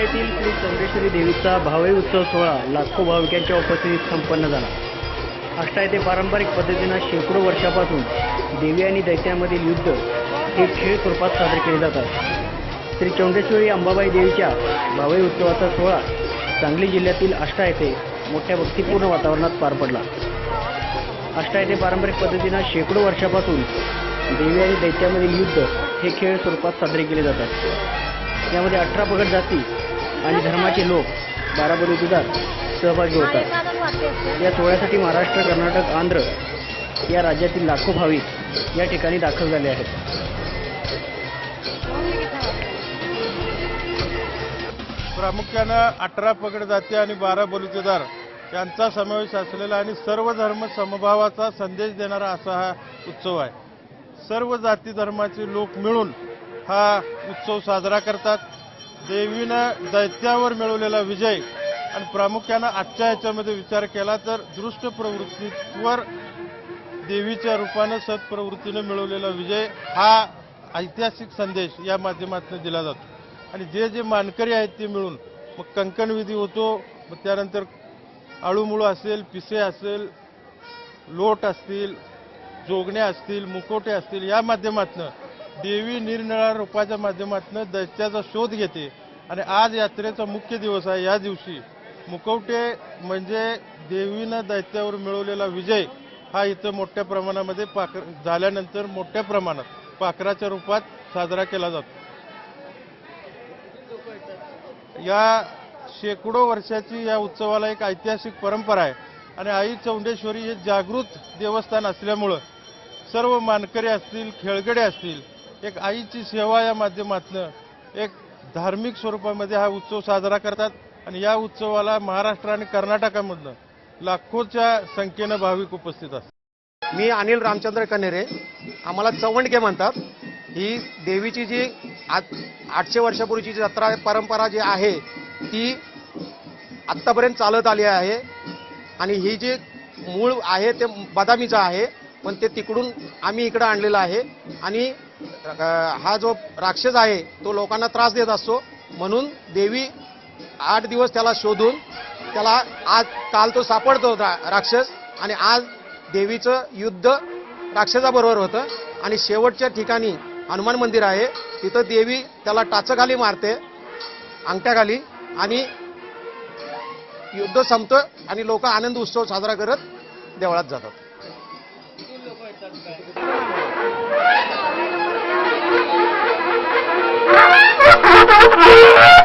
श्री चौंडेश्वरी देवीचा भावई उत्सव सोहळा लाखो भाविकांच्या उपस्थितीत संपन्न झाला. अष्टा येथे पारंपरिक पद्धतीनं शेकडो वर्षापासून देवी आणि दैत्यामधील युद्ध हे खेळ स्वरूपात साजरे केले जातात. श्री चौंडेश्वरी अंबाबाई देवीच्या भावई उत्सवाचा सोहळा सांगली जिल्ह्यातील आष्टा येथे मोठ्या भक्तिपूर्ण वातावरणात पार पडला. आष्टा येथे पारंपरिक पद्धतीनं शेकडो वर्षापासून देवी आणि दैत्यामधील युद्ध हे खेळ स्वरूपात साजरे केले जातात. यामध्ये अठरा पगड जाती आणि धर्माचे लोक बारा सुद्धा सहभागी होतात. या सोहळ्यासाठी महाराष्ट्र कर्नाटक आंध्र या राज्यातील लाखो भाविक या ठिकाणी दाखल झाले आहेत. प्रामुख्यानं अठरा पगड जाती आणि बारा बलुतेदार यांचा समावेश असलेला आणि सर्व धर्म समभावाचा संदेश देणारा असा हा उत्सव आहे. सर्व जाती धर्माचे लोक मिळून हा उत्सव साजरा करतात. देवीनं दैत्यावर मिळवलेला विजय आणि प्रामुख्यानं आजच्या ह्याच्यामध्ये विचार केला तर दृष्ट प्रवृत्तीवर देवीच्या रूपानं सत्प्रवृत्तीनं मिळवलेला विजय हा ऐतिहासिक संदेश या माध्यमातून दिला जातो. आणि जे जे मानकरी आहेत ते मिळून मग कंकणविधी होतो मग त्यानंतर आळूमुळू असेल पिसे असेल लोट असतील जोगण्या असतील मुकोटे असतील या माध्यमातनं देवी निरनिळा रूपाच्या माध्यमातून दैत्याचा शोध घेते. आणि आज यात्रेचा मुख्य दिवस आहे. या दिवशी मुकवटे म्हणजे देवीनं दैत्यावर मिळवलेला विजय हा इथं मोठ्या प्रमाणामध्ये पाकर झाल्यानंतर मोठ्या प्रमाणात पाखराच्या रूपात साजरा केला जातो. या शेकडो वर्षाची या उत्सवाला एक ऐतिहासिक परंपरा आहे. आणि आई चौंडेश्वरी हे जागृत देवस्थान असल्यामुळं सर्व मानकरी असतील खेळगडे असतील एक आईची सेवा या माध्यमातनं एक धार्मिक स्वरूपामध्ये हा उत्सव साजरा करतात आणि या उत्सवाला महाराष्ट्र आणि कर्नाटकामधनं लाखोच्या संख्येनं भाविक उपस्थित असतात. मी अनिल रामचंद्र कनेरे आम्हाला चवंडके म्हणतात. ही देवीची जी आठ आठशे वर्षापूर्वीची जी जत्रा परंपरा जी आहे ती आत्तापर्यंत चालत आली आहे. आणि ही जी मूळ आहे ते बदामीचं आहे पण ते तिकडून आम्ही इकडं आणलेलं आहे. आणि हा जो राक्षस आहे तो लोकांना त्रास देत असतो. म्हणून देवी आठ दिवस त्याला शोधून त्याला आज काल तो सापडतो राक्षस. आणि आज देवीचं युद्ध राक्षसाबरोबर होतं. आणि शेवटच्या ठिकाणी हनुमान मंदिर आहे. तिथं देवी त्याला टाचखाली मारते अंगठ्याखाली. आणि युद्ध संपतं आणि लोक आनंद उत्सव साजरा करत देवळात जातात. Yeah.